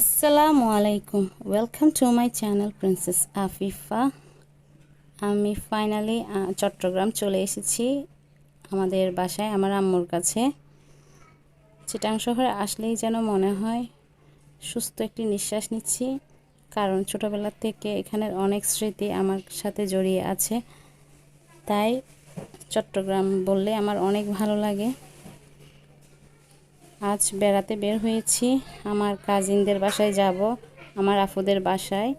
আসসালামু আলাইকুম welcome to my channel princess Afifa আমি ফাইনালি চট্টগ্রাম চলে এসেছি আমাদের বাসায়, আমার আম্মুর কাছে। চিটাং শহরে আসলেই যেন মনে হয় সুস্থ একটি নিঃশ্বাস নিচ্ছি, কারণ ছোটোবেলা থেকে এখানের অনেক স্মৃতি আমার সাথে জড়িয়ে আছে। তাই চট্টগ্রাম বললে আমার অনেক ভালো লাগে। আজ বেড়াতে বের হয়েছি। আমার কাজিনদের বাসায় যাব, আমার আপুদের বাসায়।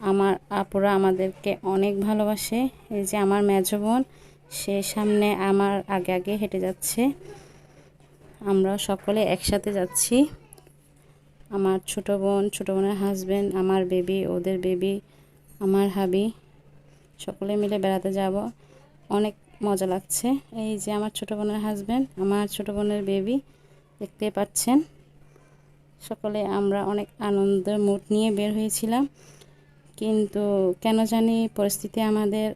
আমার আপুরা আমাদেরকে অনেক ভালোবাসে। এই যে আমার মেজ বোন, সে সামনে আমার আগে আগে হেঁটে যাচ্ছে। আমরা সকলে একসাথে যাচ্ছি। আমার ছোট বোন, ছোটো বোনের হাজব্যান্ড আমার বেবি ওদের বেবি আমার হাবি সকলে মিলে বেড়াতে যাব। অনেক মজা লাগছে। এই যে আমার ছোটো বোনের হাজব্যান্ড আমার ছোটো বোনের বেবি দেখতে পাচ্ছেন। সকলে আমরা অনেক আনন্দের মুড নিয়ে বের হয়েছিলাম। কিন্তু কেন জানি পরিস্থিতি আমাদের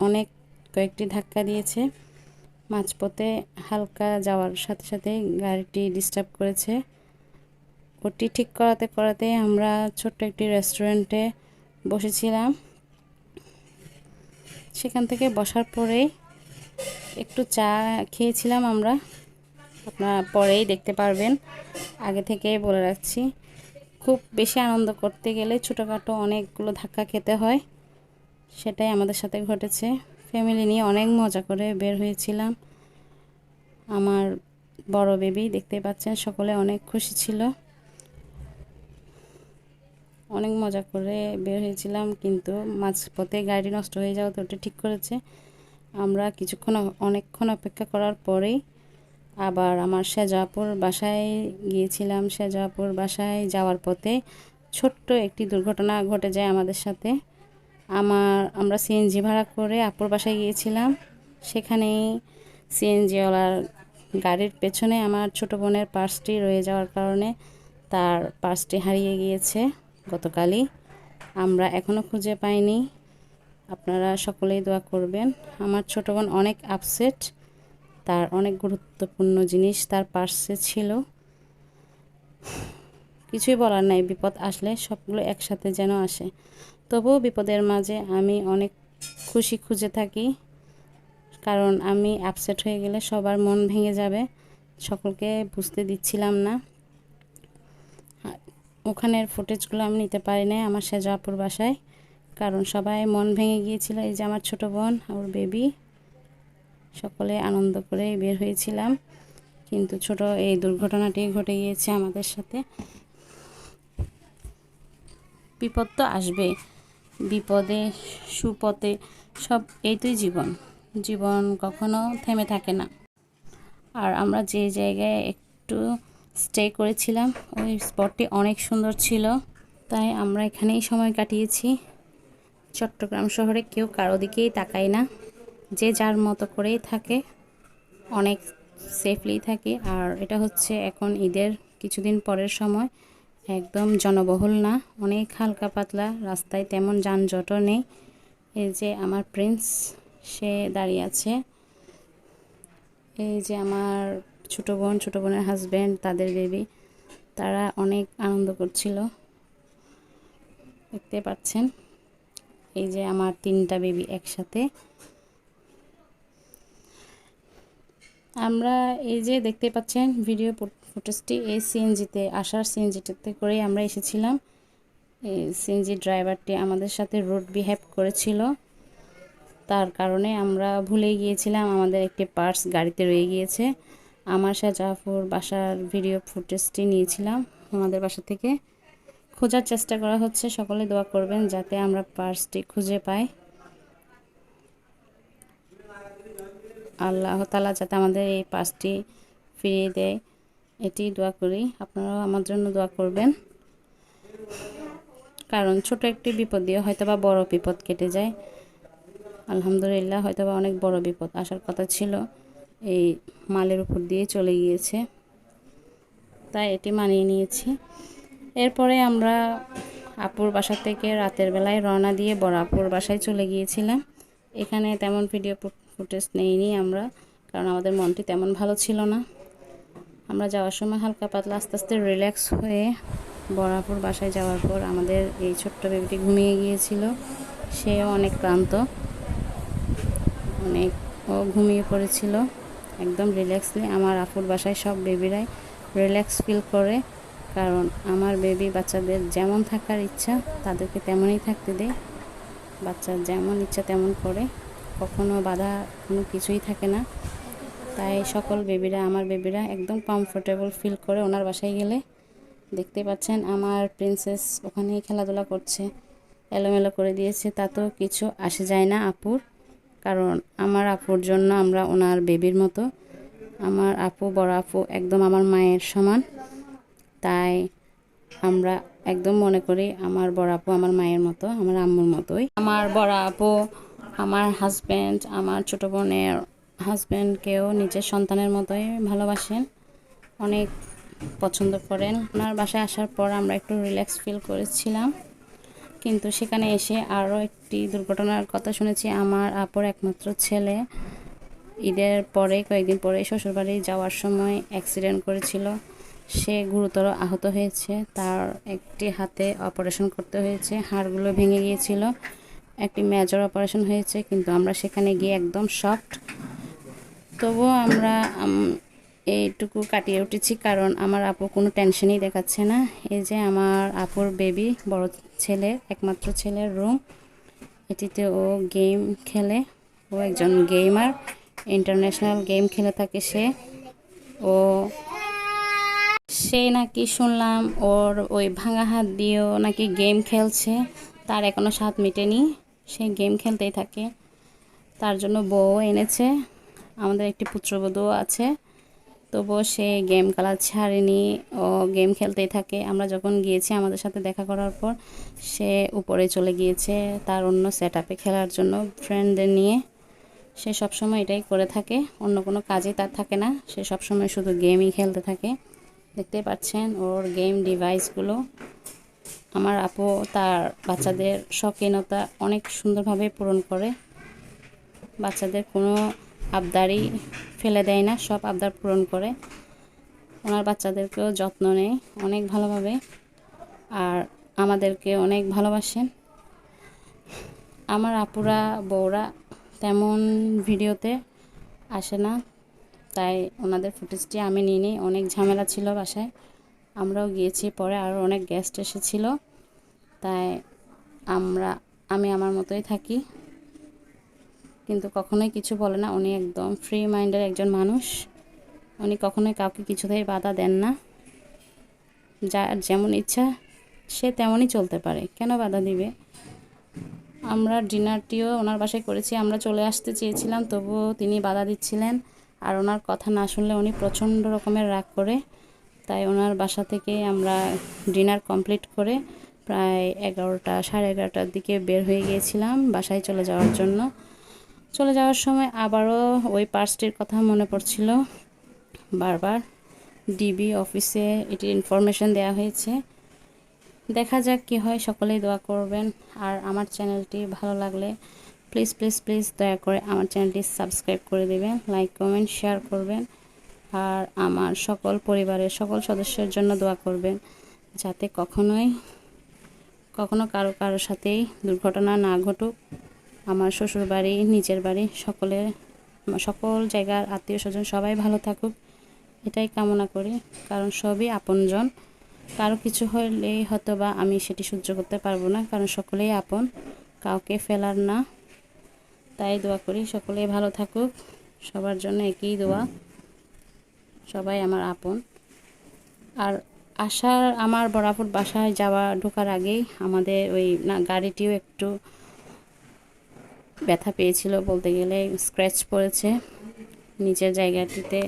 অনেক কয়েকটি ধাক্কা দিয়েছে। মাঝপথে হালকা যাওয়ার সাথে সাথে গাড়িটি ডিস্টার্ব করেছে। ওটি ঠিক করাতে করাতে আমরা ছোট্ট একটি রেস্টুরেন্টে বসেছিলাম। সেখান থেকে বসার পরেই একটু চা খেয়েছিলাম আমরা। আপনারা পরেই দেখতে পারবেন। আগে থেকেই বলে রাখছি, খুব বেশি আনন্দ করতে গেলে ছোটোখাটো অনেকগুলো ধাক্কা খেতে হয়। সেটাই আমাদের সাথে ঘটেছে। ফ্যামিলি নিয়ে অনেক মজা করে বের হয়েছিলাম। আমার বড় বেবি, দেখতে পাচ্ছেন, সকলে অনেক খুশি ছিল। অনেক মজা করে বের হয়েছিলাম, কিন্তু মাঝপথে গাড়ি নষ্ট হয়ে যাওয়া তো ওটা ঠিক করেছে। আমরা কিছুক্ষণ অনেকক্ষণ অপেক্ষা করার পরেই আবার আমার শেজাপুর বাসায় গিয়েছিলাম শেজাপুর বাসায় যাওয়ার পথে ছোট্ট একটি দুর্ঘটনা ঘটে যায় আমাদের সাথে। আমার, আমরা সিএনজি ভাড়া করে আপুর বাসায় গিয়েছিলাম। সেখানেই সিএনজিওয়ালার গাড়ির পেছনে আমার ছোট বোনের পার্সটি রয়ে যাওয়ার কারণে তার পার্সটি হারিয়ে গিয়েছে গতকালই। আমরা এখনও খুঁজে পাইনি। আপনারা সকলেই দোয়া করবেন। আমার ছোট বোন অনেক আপসেট তার অনেক গুরুত্বপূর্ণ জিনিস তার পার্সে ছিল। কিছুই বলার নাই, বিপদ আসলে সবগুলো একসাথে যেন আসে। তবুও বিপদের মাঝে আমি অনেক খুশি খুঁজে থাকি, কারণ আমি আপসেট হয়ে গেলে সবার মন ভেঙে যাবে, সকলকে বুঝতে দিচ্ছিলাম না। ওখানের ফুটেজগুলো আমি নিতে পারি না আমার সেজাপুর বাসায়, কারণ সবাই মন ভেঙে গিয়েছিল, এই যে আমার ছোটো বোন, ওর বেবি সকলে আনন্দ করে বের হয়েছিলাম। কিন্তু ছোট এই দুর্ঘটনাটি ঘটে গিয়েছে আমাদের সাথে। বিপদ তো আসবে। বিপদে, সুপথে সব এই তোই জীবন। জীবন কখনো থেমে থাকে না। আর আমরা যে জায়গায় একটু স্টে করেছিলাম, ওই স্পটটি অনেক সুন্দর ছিল। তাই আমরা এখানেই সময় কাটিয়েছি। চট্টগ্রাম শহরে কেউ কারও দিকেই তাকায় না। যে যার মতো করেই থাকে, অনেক সেফলি থাকে। আর এটা হচ্ছে এখন ঈদের কিছুদিন পরের সময়, একদম জনবহুল না, অনেক হালকা পাতলা, রাস্তায় তেমন যানজটও নেই। এই যে আমার প্রিন্স সে দাঁড়িয়ে আছে। এই যে আমার ছোটো বোন, ছোটো বোনের হাজব্যান্ড তাদের বেবি তারা অনেক আনন্দ করছিল। দেখতে পাচ্ছেন? এই যে আমার তিনটা বেবি একসাথে। আমরা এই যে দেখতে পাচ্ছেন ভিডিও ফুটেজটি এই সিএনজিতে আসার সিএনজিটাতে করেই আমরা এসেছিলাম। এই সিএনজি ড্রাইভারটি আমাদের সাথে রোড বিহেভ করেছিল। তার কারণে আমরা ভুলে গিয়েছিলাম, আমাদের একটি পার্স গাড়িতে রয়ে গিয়েছে। আমার জাফর বাসার ভিডিও ফুটেজটি নিয়েছিলাম আমাদের বাসা থেকে। খোঁজার চেষ্টা করা হচ্ছে, সকলে দোয়া করবেন যাতে আমরা পার্সটি খুঁজে পাই। আল্লাহ তালা যাতে আমাদের এই পাঁচটি ফিরিয়ে দেয়, এটি দোয়া করি। আপনারাও আমার জন্য দোয়া করবেন। কারণ ছোট একটি বিপদ দিয়ে হয়তো বা বড় বিপদ কেটে যায়। আলহামদুলিল্লাহ হয়তো বা অনেক বড় বিপদ। আসার কথা ছিল, এই মালের উপর দিয়ে চলে গিয়েছে। তাই এটি মানিয়ে নিয়েছি। এরপরে আমরা আপুর বাসা থেকে রাতের বেলায় রওনা দিয়ে বড় আপুর বাসায় চলে গিয়েছিলাম। এখানে তেমন ভিডিও ফুটেজ নেইনি আমরা, কারণ আমাদের মনটি তেমন ভালো ছিল না। আমরা যাওয়ার সময় হালকা পাতলা আস্তে আস্তে রিল্যাক্স হয়ে বরাপুর বাসায় যাওয়ার পর আমাদের এই ছোট্ট বেবিটি ঘুমিয়ে গিয়েছিল। সেও অনেক ক্লান্ত। অনেক ও ঘুমিয়ে পড়েছিল। একদম রিল্যাক্সলি আমার আপুর বাসায় সব বেবিরাই রিল্যাক্স ফিল করে, কারণ আমার বেবি বাচ্চাদের যেমন থাকার ইচ্ছা তাদেরকে তেমনই থাকতে দেয়। বাচ্চার যেমন ইচ্ছা তেমন করে। কখনো বাধা কোনো কিছুই থাকে না। তাই সকল বেবিরা, আমার বেবিরা একদম কমফোর্টেবল ফিল করে ওনার বাসায় গেলে। দেখতে পাচ্ছেন আমার প্রিন্সেস ওখানেই খেলাধুলা করছে, এলোমেলো করে দিয়েছে তাতেও কিছু আসে যায় না আপুর। কারণ আমার আপুর জন্য আমরা ওনার বেবির মতো। আমার আপু, বড় আপু একদম আমার মায়ের সমান। তাই আমরা একদম মনে করি আমার বড় আপু আমার মায়ের মতো, আমার আম্মুর মতোই। আমার বড় আপু আমার হাজব্যান্ড আমার ছোটো বোনের হাজব্যান্ডকেও নিজের সন্তানের মতোই ভালোবাসেন, অনেক পছন্দ করেন। ওনার বাসায় আসার পর আমরা একটু রিল্যাক্স ফিল করেছিলাম। কিন্তু সেখানে এসে আরও একটি দুর্ঘটনার কথা শুনেছি। আমার আপর একমাত্র ছেলে ঈদের পরে, কয়েকদিন পরে শ্বশুরবাড়ি যাওয়ার সময় অ্যাক্সিডেন্ট করেছিল। সে গুরুতর আহত হয়েছে। তার একটি হাতে অপারেশন করতে হয়েছে। হাড়গুলো ভেঙে গিয়েছিল। একটি মেজর অপারেশন হয়েছে, কিন্তু আমরা সেখানে গিয়ে একদম সফট তবুও আমরা এইটুকু কাটিয়ে উঠেছি, কারণ আমার আপু কোনো টেনশনই দেখাচ্ছে না। এই যে আমার আপুর বেবি বড় ছেলে, একমাত্র ছেলের রুম এটিতে ও গেম খেলে। ও একজন গেমার ইন্টারন্যাশনাল গেম খেলে থাকে সে। ও সে নাকি শুনলাম ওর ওই ভাঙা হাত দিয়েও নাকি গেম খেলছে, তার এখনও স্বাদ মেটেনি। সে গেম খেলতেই থাকে। তার জন্য বউ এনেছে। আমাদের একটি পুত্রবধূও আছে। তবুও সে গেম খেলা ছাড়েনি। ও গেম খেলতেই থাকে। আমরা যখন গিয়েছি আমাদের সাথে দেখা করার পর, সে উপরে চলে গিয়েছে তার অন্য সেট আপে খেলার জন্য ফ্রেন্ডদের নিয়ে। সে সবসময় এটাই করে থাকে। অন্য কোনো কাজেই তার থাকে না। সে সবসময় শুধু গেমই খেলতে থাকে। দেখতে পাচ্ছেন ওর গেম ডিভাইসগুলো আমার আপু, তার বাচ্চাদের শখিনতা অনেক সুন্দরভাবে পূরণ করে। বাচ্চাদের কোনো আবদারই ফেলে দেয় না, সব আবদার পূরণ করে। ওনার বাচ্চাদেরকেও যত্ন নেয় অনেক ভালোভাবে আর আমাদেরকে অনেক ভালোবাসেন। আমার আপুরা, বউরা তেমন ভিডিওতে আসে না, তাই ওনাদের ফুটেজটি আমি নিয়ে নিই অনেক ঝামেলা ছিল বাসায়। আমরাও গিয়েছি, পরে আরও অনেক গেস্ট এসেছিল। তাই আমরা, আমি আমার মতোই থাকি। কিন্তু কখনোই কিছু বলে না, উনি একদম ফ্রি মাইন্ডের একজন মানুষ। উনি কখনোই কাউকে কিছুতেই বাধা দেন না। যার যেমন ইচ্ছা, সে তেমনই চলতে পারে। কেন বাধা দিবে? আমরা ডিনারটিও ওনার বাসায় করেছি, আমরা চলে আসতে চেয়েছিলাম, তবুও তিনি বাধা দিচ্ছিলেন। আর ওনার কথা না শুনলে উনি প্রচণ্ড রকমের রাগ করে তাই ওনার বাসা থেকে আমরা ডিনার কমপ্লিট করে প্রায় এগারোটা, সাড়ে এগারোটার দিকে বের হয়ে গিয়েছিলাম বাসায় চলে যাওয়ার জন্য। চলে যাওয়ার সময় আবারও ওই পার্সটির কথা মনে পড়ছিল। বারবার ডিবি অফিসে এটির ইনফরমেশন দেওয়া হয়েছে। দেখা যাক কি হয়, সকলেই দোয়া করবেন। আর আমার চ্যানেলটি ভালো লাগলে প্লিজ প্লিজ প্লিজ দয়া করে আমার চ্যানেলটি সাবস্ক্রাইব করে দেবেন লাইক কমেন্ট শেয়ার করবেন। আর আমার সকল পরিবারের সকল সদস্যের জন্য দোয়া করবেন যাতে কখনোই, কখনো কারও কারোর সাথেই দুর্ঘটনা না ঘটুক। আমার শ্বশুর বাড়ি নিজের বাড়ি সকলের সকল জায়গার আত্মীয় স্বজন সবাই ভালো থাকুক। এটাই কামনা করি, কারণ সবই আপনজন। কারও কিছু হলেই হয়তো বা আমি সেটি সহ্য করতে পারব না, কারণ সকলেই আপন, কাউকে ফেলার না। তাই দোয়া করি, সকলেই ভালো থাকুক। সবার জন্য একই দোয়া। সবাই আমার আপন। আর আসার আমার বরাবর বাসায় যাওয়া ঢোকার আগেই আমাদের ওই না গাড়িটিও একটু ব্যথা পেয়েছিল বলতে গেলে স্ক্র্যাচ পড়েছে। নিচের জায়গাটিতে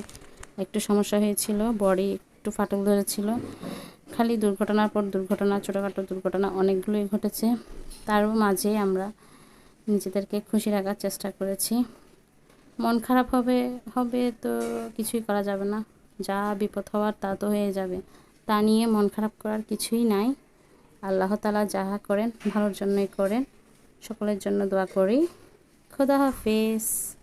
একটু সমস্যা হয়েছিল, বডি একটু ফাটল ধরেছিল। খালি দুর্ঘটনার পর দুর্ঘটনা, ছোটোখাটো দুর্ঘটনা অনেকগুলোই ঘটেছে। তারও মাঝে আমরা নিজেদেরকে খুশি রাখার চেষ্টা করেছি। মন খারাপ হবে হবে তো কিছুই করা যাবে না। যা বিপদ হওয়ার তা তো হয়ে যাবে। তা নিয়ে মন খারাপ করার কিছুই নাই। আল্লাহ তালা যাহা করেন, ভালোর জন্যই করেন। সকলের জন্য দোয়া করি। খোদা হাফিজ।